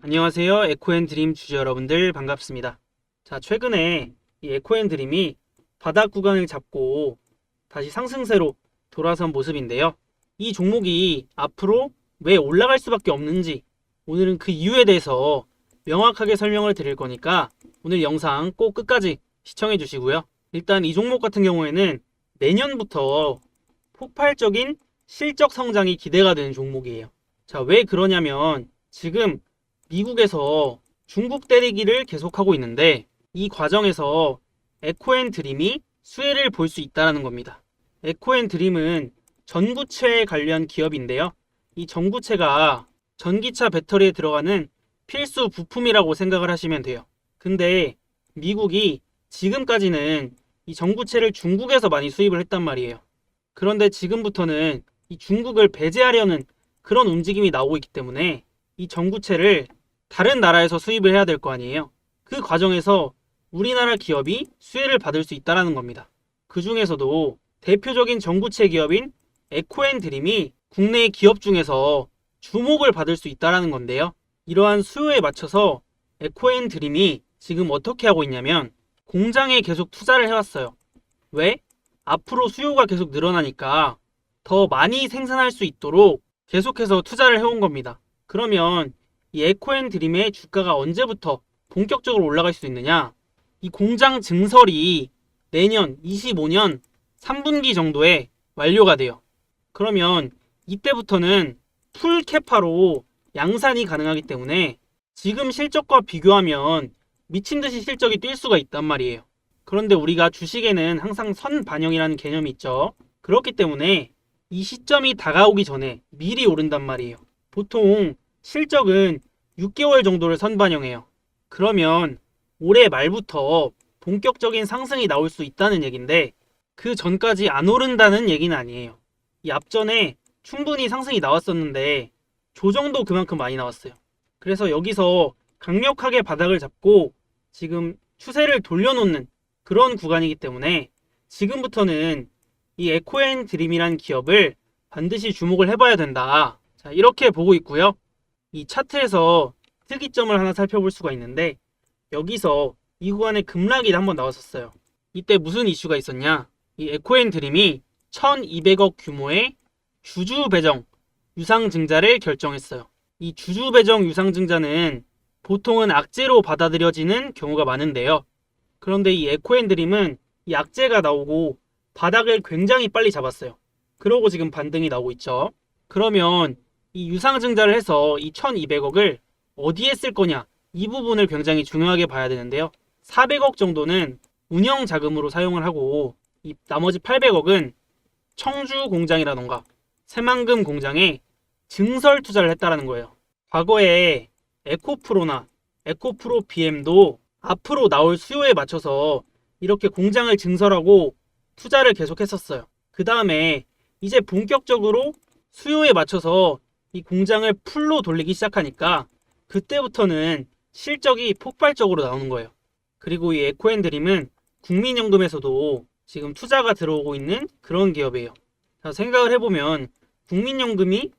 안녕하세요. 에코앤드림 주주 여러분들 반갑습니다. 자, 최근에 이 에코앤드림이 바닥 구간을 잡고 다시 상승세로 돌아선 모습인데요. 이 종목이 앞으로 왜 올라갈 수밖에 없는지 오늘은 그 이유에 대해서 명확하게 설명을 드릴 거니까 오늘 영상 꼭 끝까지 시청해 주시고요. 일단 이 종목 같은 경우에는 내년부터 폭발적인 실적 성장이 기대가 되는 종목이에요. 자, 왜 그러냐면 지금 미국에서 중국 때리기를 계속하고 있는데 이 과정에서 에코앤드림이 수혜를 볼 수 있다는 겁니다. 에코앤드림은 전구체 관련 기업인데요. 이 전구체가 전기차 배터리에 들어가는 필수 부품이라고 생각을 하시면 돼요. 근데 미국이 지금까지는 이 전구체를 중국에서 많이 수입을 했단 말이에요. 그런데 지금부터는 이 중국을 배제하려는 그런 움직임이 나오고 있기 때문에 이 전구체를 다른 나라에서 수입을 해야 될 거 아니에요. 그 과정에서 우리나라 기업이 수혜를 받을 수 있다는 겁니다. 그 중에서도 대표적인 전구체 기업인 에코앤드림이 국내 기업 중에서 주목을 받을 수 있다는 건데요. 이러한 수요에 맞춰서 에코앤드림이 지금 어떻게 하고 있냐면 공장에 계속 투자를 해왔어요. 왜? 앞으로 수요가 계속 늘어나니까 더 많이 생산할 수 있도록 계속해서 투자를 해온 겁니다. 그러면 이 에코앤드림의 주가가 언제부터 본격적으로 올라갈 수 있느냐? 이 공장 증설이 내년 25년 3분기 정도에 완료가 돼요. 그러면 이때부터는 풀 캐파로 양산이 가능하기 때문에 지금 실적과 비교하면 미친 듯이 실적이 뛸 수가 있단 말이에요. 그런데 우리가 주식에는 항상 선 반영이라는 개념이 있죠. 그렇기 때문에 이 시점이 다가오기 전에 미리 오른단 말이에요. 보통 실적은 6개월 정도를 선반영해요. 그러면 올해 말부터 본격적인 상승이 나올 수 있다는 얘기인데 그 전까지 안 오른다는 얘기는 아니에요. 이 앞전에 충분히 상승이 나왔었는데 조정도 그만큼 많이 나왔어요. 그래서 여기서 강력하게 바닥을 잡고 지금 추세를 돌려놓는 그런 구간이기 때문에 지금부터는 이 에코앤 드림이란 기업을 반드시 주목을 해봐야 된다. 자, 이렇게 보고 있고요. 이 차트에서 특이점을 하나 살펴볼 수가 있는데 여기서 이 구간에 급락이 한번 나왔었어요. 이때 무슨 이슈가 있었냐? 이 에코앤 드림이 1200억 규모의 주주 배정 유상 증자를 결정했어요. 이 주주 배정 유상 증자는 보통은 악재로 받아들여지는 경우가 많은데요. 그런데 이 에코앤 드림은 이 악재가 나오고 바닥을 굉장히 빨리 잡았어요. 그러고 지금 반등이 나오고 있죠. 그러면 이 유상증자를 해서 이 1200억을 어디에 쓸 거냐? 이 부분을 굉장히 중요하게 봐야 되는데요. 400억 정도는 운영 자금으로 사용을 하고 이 나머지 800억은 청주 공장이라던가 새만금 공장에 증설 투자를 했다라는 거예요. 과거에 에코프로나 에코프로 BM도 앞으로 나올 수요에 맞춰서 이렇게 공장을 증설하고 투자를 계속했었어요. 그 다음에 이제 본격적으로 수요에 맞춰서 이 공장을 풀로 돌리기 시작하니까 그때부터는 실적이 폭발적으로 나오는 거예요. 그리고 이 에코앤드림은 국민연금에서도 지금 투자가 들어오고 있는 그런 기업이에요. 자, 생각을 해보면 국민연금이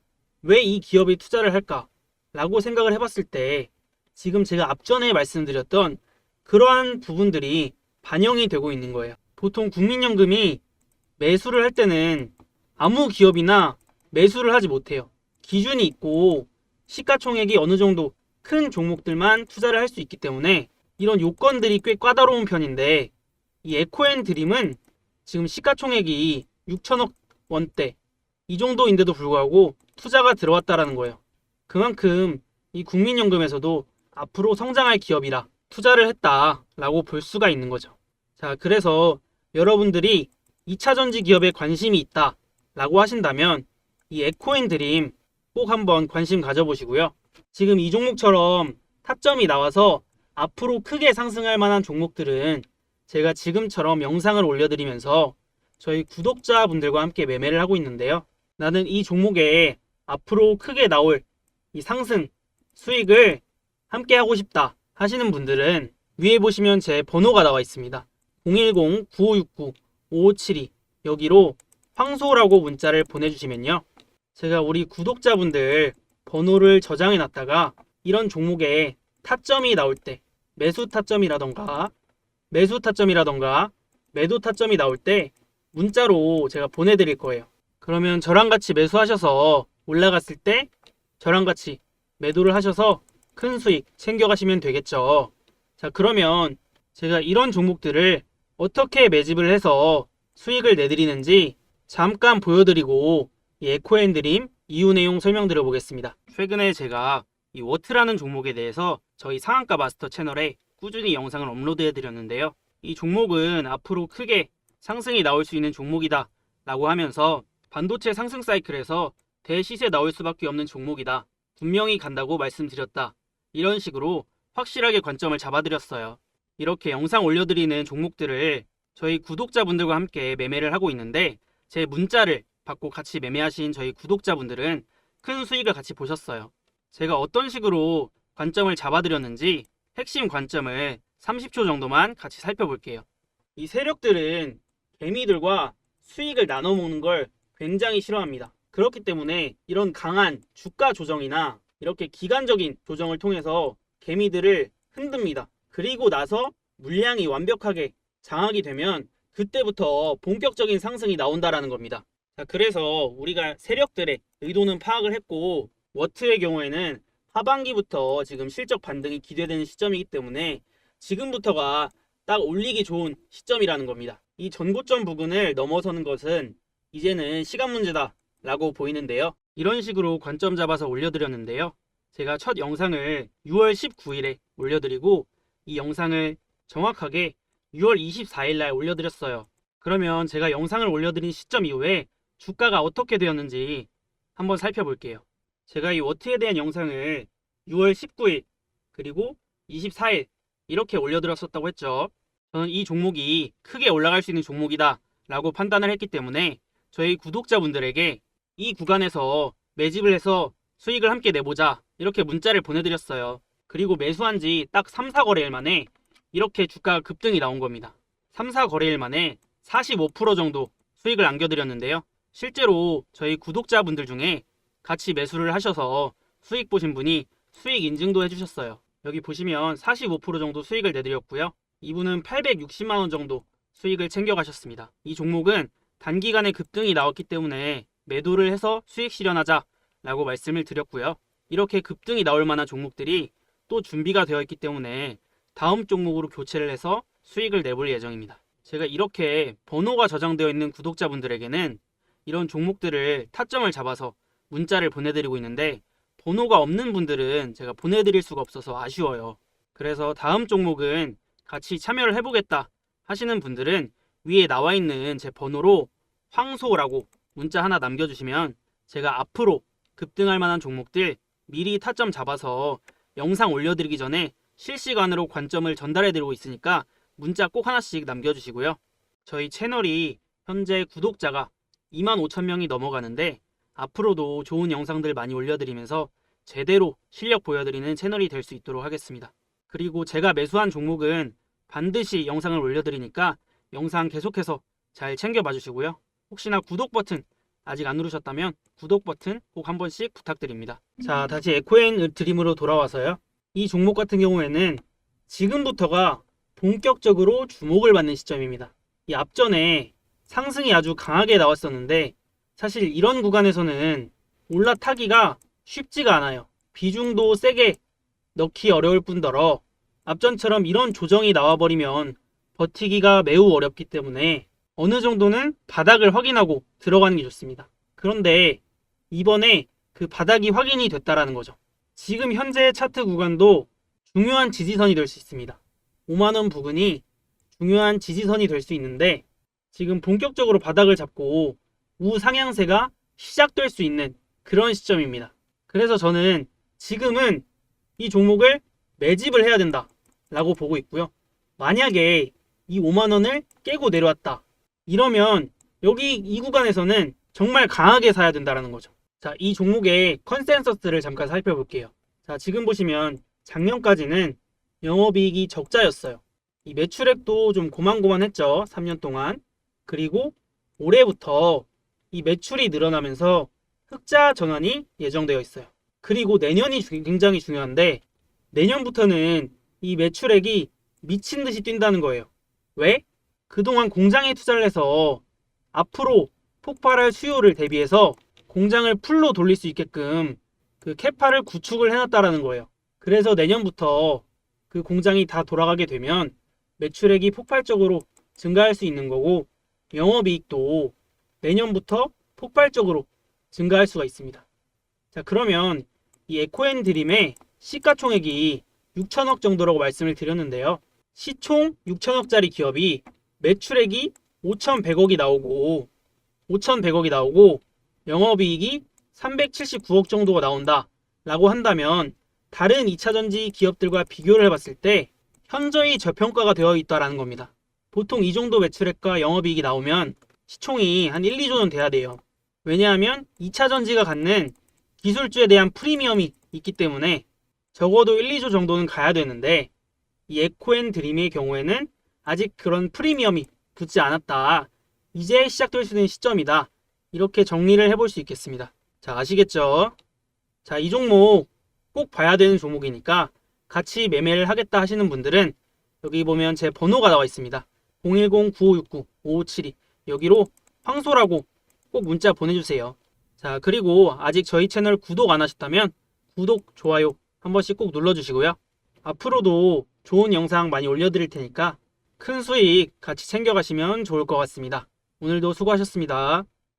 왜 이 기업에 투자를 할까? 라고 생각을 해봤을 때 지금 제가 앞전에 말씀드렸던 그러한 부분들이 반영이 되고 있는 거예요. 보통 국민연금이 매수를 할 때는 아무 기업이나 매수를 하지 못해요. 기준이 있고 시가총액이 어느 정도 큰 종목들만 투자를 할 수 있기 때문에 이런 요건들이 꽤 까다로운 편인데 이 에코앤 드림은 지금 시가총액이 6천억 원대 이 정도인데도 불구하고 투자가 들어왔다라는 거예요. 그만큼 이 국민연금에서도 앞으로 성장할 기업이라 투자를 했다라고 볼 수가 있는 거죠. 자, 그래서 여러분들이 2차 전지 기업에 관심이 있다라고 하신다면 이 에코앤 드림 꼭 한번 관심 가져보시고요. 지금 이 종목처럼 타점이 나와서 앞으로 크게 상승할 만한 종목들은 제가 지금처럼 영상을 올려드리면서 저희 구독자분들과 함께 매매를 하고 있는데요. 나는 이 종목에 앞으로 크게 나올 이 상승 수익을 함께 하고 싶다 하시는 분들은 위에 보시면 제 번호가 나와 있습니다. 010-9569-5572 여기로 황소라고 문자를 보내주시면요. 제가 우리 구독자분들 번호를 저장해 놨다가 이런 종목에 타점이 나올 때 매수 타점이라던가 매수 타점이라던가 매도 타점이 나올 때 문자로 제가 보내드릴 거예요. 그러면 저랑 같이 매수하셔서 올라갔을 때 저랑 같이 매도를 하셔서 큰 수익 챙겨가시면 되겠죠. 자, 그러면 제가 이런 종목들을 어떻게 매집을 해서 수익을 내드리는지 잠깐 보여드리고 이 에코앤드림 이유 내용 설명드려 보겠습니다. 최근에 제가 이 워트라는 종목에 대해서 저희 상한가 마스터 채널에 꾸준히 영상을 업로드해 드렸는데요. 이 종목은 앞으로 크게 상승이 나올 수 있는 종목이다 라고 하면서 반도체 상승 사이클에서 대시세 나올 수밖에 없는 종목이다. 분명히 간다고 말씀드렸다. 이런 식으로 확실하게 관점을 잡아드렸어요. 이렇게 영상 올려드리는 종목들을 저희 구독자분들과 함께 매매를 하고 있는데 제 문자를 받고 같이 매매하신 저희 구독자분들은 큰 수익을 같이 보셨어요. 제가 어떤 식으로 관점을 잡아드렸는지 핵심 관점을 30초 정도만 같이 살펴볼게요. 이 세력들은 개미들과 수익을 나눠 먹는 걸 굉장히 싫어합니다. 그렇기 때문에 이런 강한 주가 조정이나 이렇게 기간적인 조정을 통해서 개미들을 흔듭니다. 그리고 나서 물량이 완벽하게 장악이 되면 그때부터 본격적인 상승이 나온다라는 겁니다. 자, 그래서 우리가 세력들의 의도는 파악을 했고 워트의 경우에는 하반기부터 지금 실적 반등이 기대되는 시점이기 때문에 지금부터가 딱 올리기 좋은 시점이라는 겁니다. 이 전고점 부근을 넘어서는 것은 이제는 시간 문제다 라고 보이는데요. 이런 식으로 관점 잡아서 올려드렸는데요. 제가 첫 영상을 6월 19일에 올려드리고 이 영상을 정확하게 6월 24일 날 올려드렸어요. 그러면 제가 영상을 올려드린 시점 이후에 주가가 어떻게 되었는지 한번 살펴볼게요. 제가 이 워트에 대한 영상을 6월 19일 그리고 24일 이렇게 올려드렸었다고 했죠. 저는 이 종목이 크게 올라갈 수 있는 종목이다 라고 판단을 했기 때문에 저희 구독자분들에게 이 구간에서 매집을 해서 수익을 함께 내보자 이렇게 문자를 보내드렸어요. 그리고 매수한 지 딱 3, 4거래일 만에 이렇게 주가가 급등이 나온 겁니다. 3, 4거래일 만에 45% 정도 수익을 안겨드렸는데요. 실제로 저희 구독자분들 중에 같이 매수를 하셔서 수익 보신 분이 수익 인증도 해주셨어요. 여기 보시면 45% 정도 수익을 내드렸고요. 이분은 860만 원 정도 수익을 챙겨가셨습니다. 이 종목은 단기간에 급등이 나왔기 때문에 매도를 해서 수익 실현하자 라고 말씀을 드렸고요. 이렇게 급등이 나올 만한 종목들이 또 준비가 되어 있기 때문에 다음 종목으로 교체를 해서 수익을 내볼 예정입니다. 제가 이렇게 번호가 저장되어 있는 구독자분들에게는 이런 종목들을 타점을 잡아서 문자를 보내드리고 있는데 번호가 없는 분들은 제가 보내드릴 수가 없어서 아쉬워요. 그래서 다음 종목은 같이 참여를 해보겠다 하시는 분들은 위에 나와 있는 제 번호로 황소라고 문자 하나 남겨주시면 제가 앞으로 급등할 만한 종목들 미리 타점 잡아서 영상 올려드리기 전에 실시간으로 관점을 전달해드리고 있으니까 문자 꼭 하나씩 남겨주시고요. 저희 채널이 현재 구독자가 2만 5천 명이 넘어가는데 앞으로도 좋은 영상들 많이 올려드리면서 제대로 실력 보여드리는 채널이 될 수 있도록 하겠습니다. 그리고 제가 매수한 종목은 반드시 영상을 올려드리니까 영상 계속해서 잘 챙겨봐 주시고요. 혹시나 구독 버튼 아직 안 누르셨다면 구독 버튼 꼭 한 번씩 부탁드립니다. 자, 다시 에코앤 드림으로 돌아와서요. 이 종목 같은 경우에는 지금부터가 본격적으로 주목을 받는 시점입니다. 이 앞전에 상승이 아주 강하게 나왔었는데 사실 이런 구간에서는 올라타기가 쉽지가 않아요. 비중도 세게 넣기 어려울 뿐더러 앞전처럼 이런 조정이 나와버리면 버티기가 매우 어렵기 때문에 어느 정도는 바닥을 확인하고 들어가는 게 좋습니다. 그런데 이번에 그 바닥이 확인이 됐다라는 거죠. 지금 현재 차트 구간도 중요한 지지선이 될 수 있습니다. 5만원 부근이 중요한 지지선이 될 수 있는데 지금 본격적으로 바닥을 잡고 우상향세가 시작될 수 있는 그런 시점입니다. 그래서 저는 지금은 이 종목을 매집을 해야 된다 라고 보고 있고요. 만약에 이 5만원을 깨고 내려왔다. 이러면 여기 이 구간에서는 정말 강하게 사야 된다라는 거죠. 자, 이 종목의 컨센서스를 잠깐 살펴볼게요. 자, 지금 보시면 작년까지는 영업이익이 적자였어요. 이 매출액도 좀 고만고만했죠. 3년 동안. 그리고 올해부터 이 매출이 늘어나면서 흑자 전환이 예정되어 있어요. 그리고 내년이 주- 굉장히 중요한데 내년부터는 이 매출액이 미친 듯이 뛴다는 거예요. 왜? 그동안 공장에 투자를 해서 앞으로 폭발할 수요를 대비해서 공장을 풀로 돌릴 수 있게끔 그 캐파를 구축을 해놨다라는 거예요. 그래서 내년부터 그 공장이 다 돌아가게 되면 매출액이 폭발적으로 증가할 수 있는 거고 영업이익도 내년부터 폭발적으로 증가할 수가 있습니다. 자, 그러면 이 에코앤 드림의 시가총액이 6천억 정도라고 말씀을 드렸는데요. 시총 6천억짜리 기업이 매출액이 5,100억이 나오고 5,100억이 나오고 영업이익이 379억 정도가 나온다 라고 한다면 다른 2차 전지 기업들과 비교를 해봤을 때 현저히 저평가가 되어 있다라는 겁니다. 보통 이 정도 매출액과 영업이익이 나오면 시총이 한 1, 2조는 돼야 돼요. 왜냐하면 2차 전지가 갖는 기술주에 대한 프리미엄이 있기 때문에 적어도 1, 2조 정도는 가야 되는데 이 에코앤 드림의 경우에는 아직 그런 프리미엄이 붙지 않았다. 이제 시작될 수 있는 시점이다. 이렇게 정리를 해볼 수 있겠습니다. 자, 아시겠죠? 자, 이 종목 꼭 봐야 되는 종목이니까 같이 매매를 하겠다 하시는 분들은 여기 보면 제 번호가 나와 있습니다. 010-9569-5572 여기로 황소라고 꼭 문자 보내주세요. 자, 그리고 아직 저희 채널 구독 안 하셨다면 구독, 좋아요 한 번씩 꼭 눌러주시고요. 앞으로도 좋은 영상 많이 올려드릴 테니까 큰 수익 같이 챙겨가시면 좋을 것 같습니다. 오늘도 수고하셨습니다.